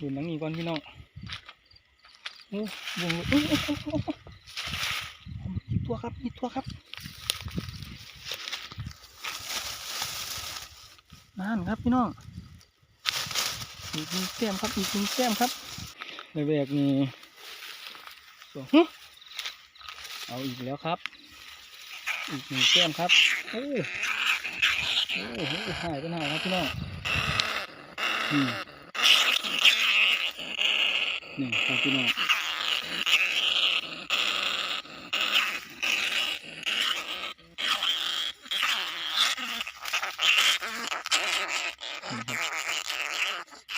ดูนังนี้ก่อนพี่น้องโอ้วงโอ้โอ้โอ้โอ้โอ้มีตัวครับมีตัวครับนั่นครับพี่น้องอีกหนึ่งแต้มครับอีกหนึ่งแต้มครับในแรกนี่สองหึเอาอีกแล้วครับ อีกหนึ่งแต้มครับโอ้โอ้โหหายไปไหนครับพี่น้องนี่ นี่ครับพี่น้อง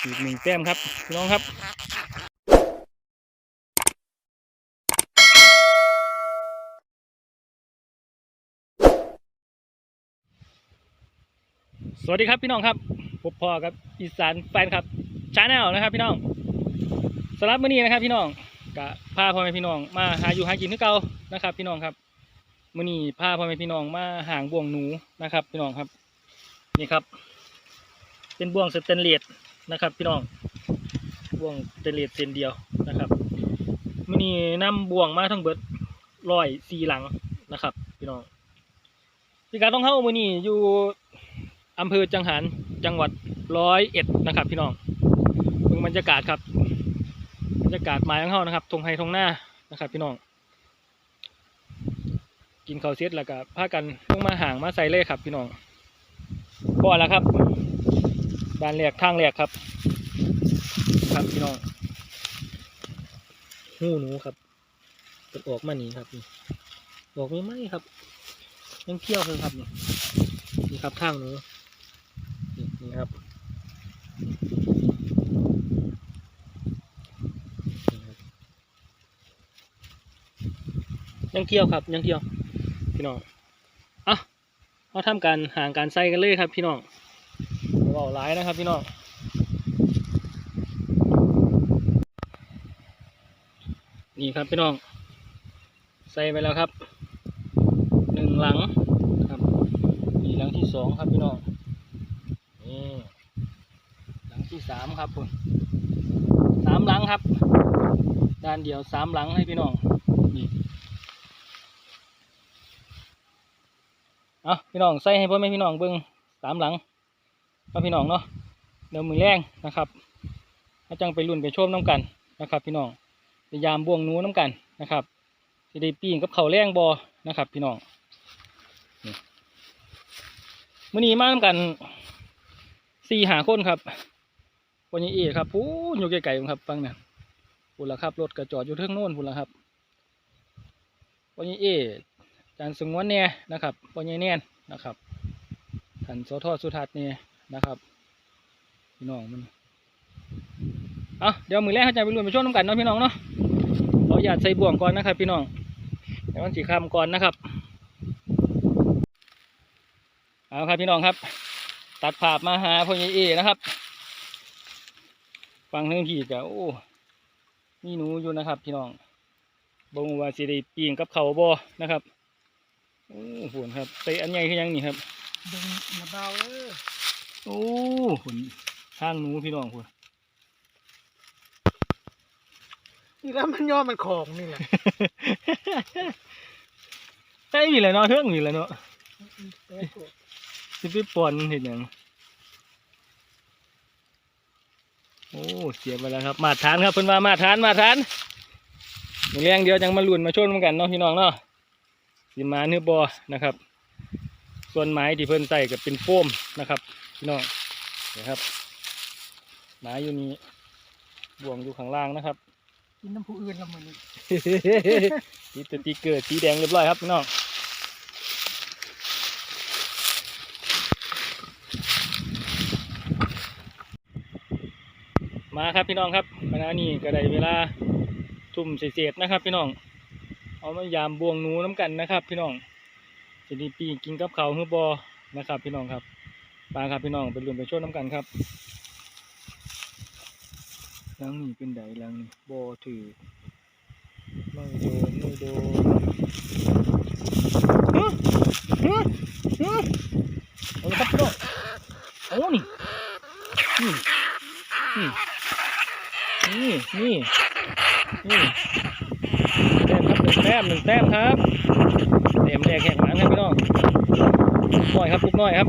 อีกหนึ่งแต้มครับพี่น้องครับสวัสดีครับพี่น้องครับพบพอกับอีสานแฟนครับชาแนลนะครับพี่น้อง สำหรับมื้อนี้นะครับ พี่น้องกะพาพ่อแม่พี่น้องมาหาอยู่หากินที่เก่านะครับ พี่น้องครับมื้อนี้พาพ่อแม่พี่น้องมาหางบ่วงหนูนะครับ พี่น้องครับนี่ครับ เป็นบ่วงสแตนเลสนะครับ พี่น้องบ่วงสแตนเลสเส้นเดียวนะครับมื้อนี้นำบ่วงมาทั้งเบิดร้อยสี่หลังนะครับ พี่น้องพิการต้องเข้ามื้อนี้อยู่อำเภอจังหารจังหวัดร้อยเอ็ดนะครับ พี่น้องเบิ่งบรรยากาศครับ รยากาศหมายของเขานะครับทงไฮทงหน้านะครับ พี่น้อง กินข้าวเสร็จแล้วก็พากันลงมาห่างมาใส่เล่ครับ พี่น้องพอแล้วครับด้านแรกทางแรกครับ ครับพี่น้องหูหนูครับจะออกมาหนีครับนี่ออกไม่ไหมครับ ยังเที่ยวเลยครับนี่นี่ครับทางหนูนี่นี่ครับนี่ครับ ยังเที่ยวครับ ยังเที่ยว พี่น้องอะเราทำการห่างการใส่กันเลยครับ พี่น้องเบาร้ายนะครับ พี่น้องนี่ครับพี่น้อง ใส่ไปแล้วครับหนึ่งหลังครับนี่หลังที่สองครับพี่น้องนี่หลังที่สามครับคุณสามหลังครับ ด้านเดียวสามหลังให้พี่น้องนี่ เอาพี่น้องใส่ให้พ่อแม่พี่น้องเบิ้งสามหลังเอาพี่น้องเนาะเดี๋ยวมือแรงนะครับอาจังไปรุ่นไปชมน้ำกันนะครับ พี่น้องพยายามบ่วงนูน้ำกันนะครับจะได้ปีนกับเขาแรงบอนะครับ พี่น้องมือนี้มาน้ำกันสี่หาคนครับวันนี้เอครับพูนอยู่ไกลๆครับฟังเนี่ยพุ่นละครับรถกระจอดอยู่เทิงโน่นพุ่นละครับวันนี้เอ จารสงวนเนี่ยนะครับวันนี้แน่นนะครับขันโซทอสุทัศน์เนี่ยนะครับพี่น้องมันเอาเดี๋ยวมือแรกเขาจะไปรวมไปช่วงน้ำกันเนาะพี่น้องเนาะขออยากใส่บ่วงก่อนนะครับ พี่น้องเดี๋ยวมันสีคำก่อนนะครับเอาครับพี่น้องครับ ตัดภาพมาหาพ่อใหญ่เอนะครับ ฟังเรื่องผีกะโอ้มีหนูอยู่นะครับ พี่น้องบงว่าสิได้ปีงกับเขาบ่นะครับ โอ้โหนครับใส่อันใหญ่คือหยังนี่ครับดึงมาเบาเออโอ้โหนทางหนูพี่น้องคุณนี่แล้วมันย่อมันของนี่แหละใช่มีแหละเนาะเรื่องมีแหละเนาะเออถูกสิไปปอนเห็นยังโอ้เสียไปแล้วครับ มาทานครับเพิ่นว่ามาทานมาทานมีแรงเดียวจังมาลุ่นมาชนกันเนาะพี่น้องเนาะ สิมาเนื้อบอนะครับ ส่วนไม้ที่เพิ่นใส่ก็เป็นโฟมนะครับพี่น้องนะครับไม้อยู่นี้บ่วงอยู่ข้างล่างนะครับกินน้ำผู้อื่นละมันนี่ติดสติกเกอร์สีแดงเรียบร้อยครับพี่น้องมาครับพี่น้องครับเวลานี้ก็ได้เวลาทุ่มเศษๆนะครับ พี่น้อง เอามายามบวงหนูน้ำกันนะครับ พี่น้องจะดีปีกินกับเขาวฮือบอนะครับ พี่น้องครับปลาครับพี่น้องไปรวมไปช่วยน้ำกันครับลังนี้เป็นไดลังนี้บอถือไม่โดนไม่โดนฮึฮึฮึเอาครับพี่น้องโอ้นี่นี่นี่นี่นี่ แต้มหนึ่งแต้มหนึ่งแต้มครับเต็มแรกแข่งหลังครับพี่น้องน้อยครับลูกน้อยครับ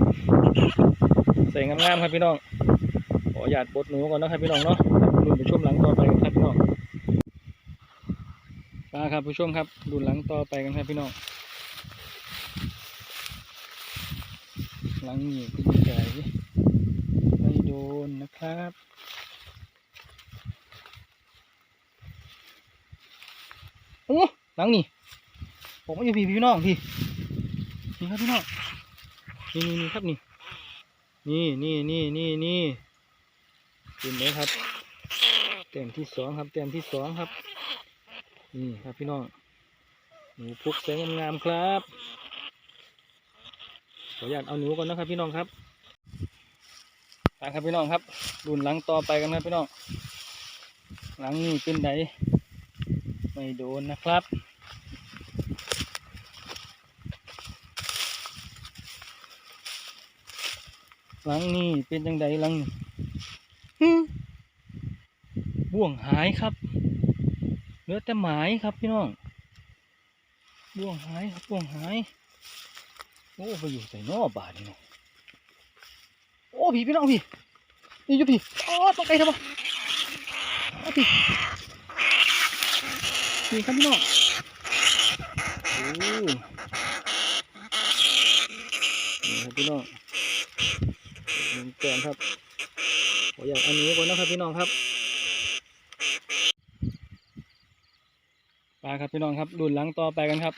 ใส่งามๆครับพี่น้องขอหยาดบดหนูก่อนนะครับพี่น้องเนาะรุ่นไปชมหลังต่อไปกันครับพี่น้องมาครับผู้ชมครับรุ่นหลังต่อไปกันครับพี่น้องหลังนี้เป็นไก่ไม่โดนนะครับโอ้ ลังนี่ผมก็อยู่พี่พี่น้องพี่นี่ครับพี่น้องนี่นี่นี่ครับนี่นี่นี่นี่นี่นี่เห็นไหมครับเต็มที่สองครับเต็มที่สองครับ นี่ครับพี่น้องหนูพุกแสงงามๆครับขออนุญาตเอาหนูก่อนนะครับพี่น้องครับไปครับพี่น้องครับรุ่นหลังต่อไปกันครับพี่น้องหลังนี่เป็นไดไม่โดนนะครับ หลังนี้เป็นจังไดหลังนี้ฮึบ่วงหายครับเหลือแต่หมายครับพี่น้องบ่วงหายครับบ่วงหายโอ้ไปอยู่ใส่นอบาทนี่เนาะโอ้พี่พี่น้องพี่นี่อยู่พี่โอ้ตกใจทำไมโอ้พี่นี่ครับพี่น้องโอ้นี่ครับพี่น้องหนึ่ง แกนครับขออยากอานี้ก่อนนะครับพี่น้องครับไปครับพี่น้องครับรุ่นหลังต่อไปกันครับ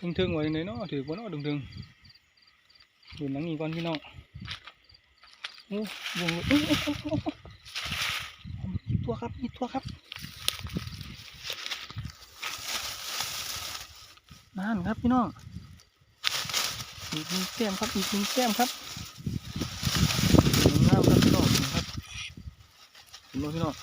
ดึงถึงไว้ไหนเนาะถือบนเนาะดึงถึงรุ่นหลังนี้ก่อนพี่น้องโอ้วงเลยโอ้โอ้โอ้โอ้โอ้มีตัวครับมีตัวครับนั่นครับพี่น้องอีกหนึ่งแก้มครับอีกหนึ่งแก้มครับงามครับพี่น้องนี่ครับเห็ นไหมพี่น้อง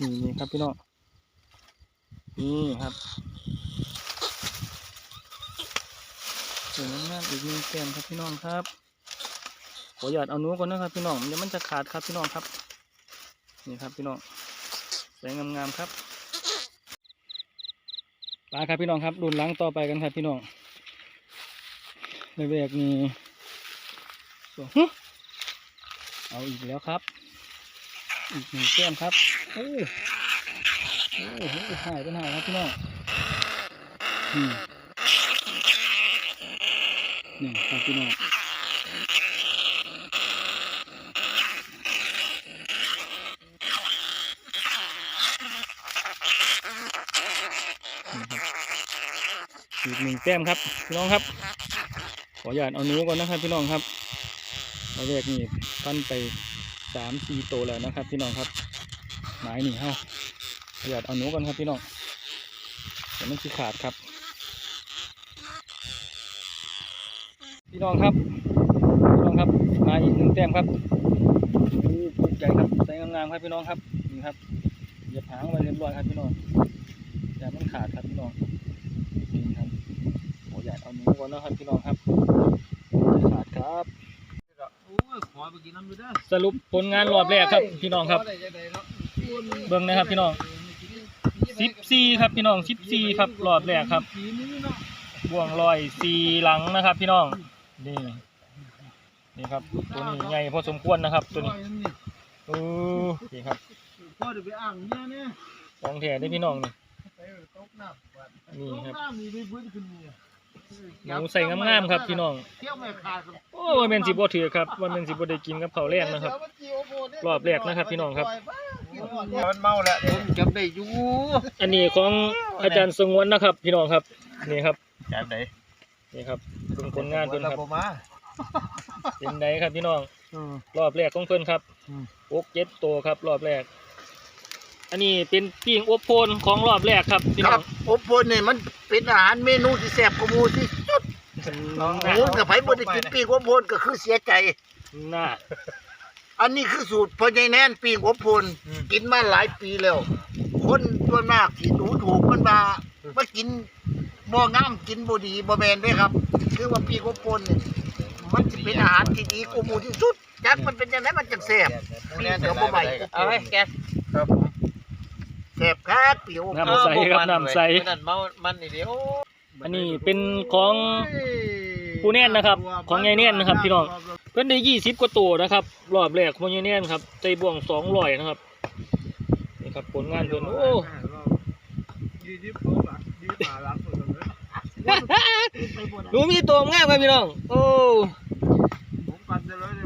นี่นี่ครับพี่น้องนี่ครับสวยงามอีกหนึ่งแก้มครับพี่น้องครับขอหยาดเอาหนูก่อนนะครับพี่น้องเดี๋ยวมันจะขาดครับพี่น้องครับ นี่ครับพี่น้องสวยงามๆครับปลาครับพี่น้องครับรุ่นหลังต่อไปกันครับพี่น้องในเบรกนี้ สวนฮึเอาอีกแล้วครับ อีกหนึ่งแก้มครับโอ้โอ้โหหายไปหายครับพี่น้องนี่นี่ครับพี่น้องอีกหนึ่งแต้มครับพี่น้องครับ ขออนุญาตเอาหนูก่อนนะครับพี่น้องครับ เราแรกนี่ปั้นไปสามสี่โตวแล้วนะครับ พี่น้องครับหมายนี่เฮ้าขออนุญาเอาหนูก่อนครับพี่น้องเดี๋ยวมันสิขาดครับ พี่น้องครับพี่น้องครับมาอีกหนึ่งแต้มครับโอ้ปุกใหญ่ครับใส่งามๆครับพี่น้องครับนี่ครับเหยียบหางไว้เรียบร้อยครับพี่น้องอย่ามันขาดครับพี่น้องนี่ครับโอ้ยเอาหนูก่อนนะครับพี่น้องครับขาดครับ สรุปผลงานรอบแรกครับพี่น้องครับ เบิ่งนะครับพี่น้องสิบสี่ครับพี่น้องสิบสี่ครับรอบแรกครับสีนี้เนาะบ่วงลอยสี่หลังนะครับ พี่น้องนี่นี่ครับตัวนี้ใหญ่พอสมควรนะครับ ตัวนี้โอ้นี่ครับพ่อเดี๋ยวไปอ่างเนี่ยเนี่ยของแท้ได้อพี่น้องนี่ไปตกน้ำก่อนนี่ครับ ตกน้ำมีไปพื้นขึ้นเนี่ยหนูใส่งามๆครับพี่น้องเที่ยวไม่ขาดครับโอ้วันเป็นสิบ่ถือครับวันเป็นสิบ่ได้กินกับข้าวแรงนะครับ รอบแรกนะครับพี่น้องครับมันเมาแล้วผมจำได้อยู่อันนี้ของอาจารย์สงวนนะครับ พี่น้องครับนี่ครับจำได้นี่ครับเป็นผลงานเพิ่นครับมาเป็นไดครับพี่น้องอืมรอบแรกของเพิ่นครับอืมโอกเจ็ดตัวครับ รอบแรก อันนี้เป็นปิ้งอบโพนของรอบแรกครับพี่คน้รัอบงอบพลเนี่ยมันเป็นอาหารเมนูที่แซ่บกว่าหมูที่สุดน่าโอ้ยกับไผบ่ได้กินปีกอบพลก็คือเสียใจ น่าอันนี้คือสูตรพ่อใหญ่แน่นปีกอบพลกินมาหลายปีแล้ว คนส่วนมากที่ดูถูกมันมามากินบ่งามกินบ่ดีบ่แม่นเด้ครับ คือว่าปีกอบพลเนี่ยมันจะเป็นอาหารที่ดีกูหมูที่สุดจักมันเป็นยังไงมันจังแซ่บปีเดี๋ยวบ่ใหม่เอาให้แกครับผม แซ่บครับเปียวน้ำใสครับน้ำใสนั่นเมามันนี่เดียวอันนี้เป็นของผู้แน่นนะครับ ของยายแน่นนะครับพี่น้องเพิ่นได้ยี่สิบกว่าตัวนะครับ รอบแรกของยายแน่นครับใจบ่วงสองร้อยนะครับนี่ครับผลงานเพิ่นโอ้ยี่สิบโลละยี่สิบห้าล้านคนเลยดูมีตัวงามครับพี่น้องโอ้เ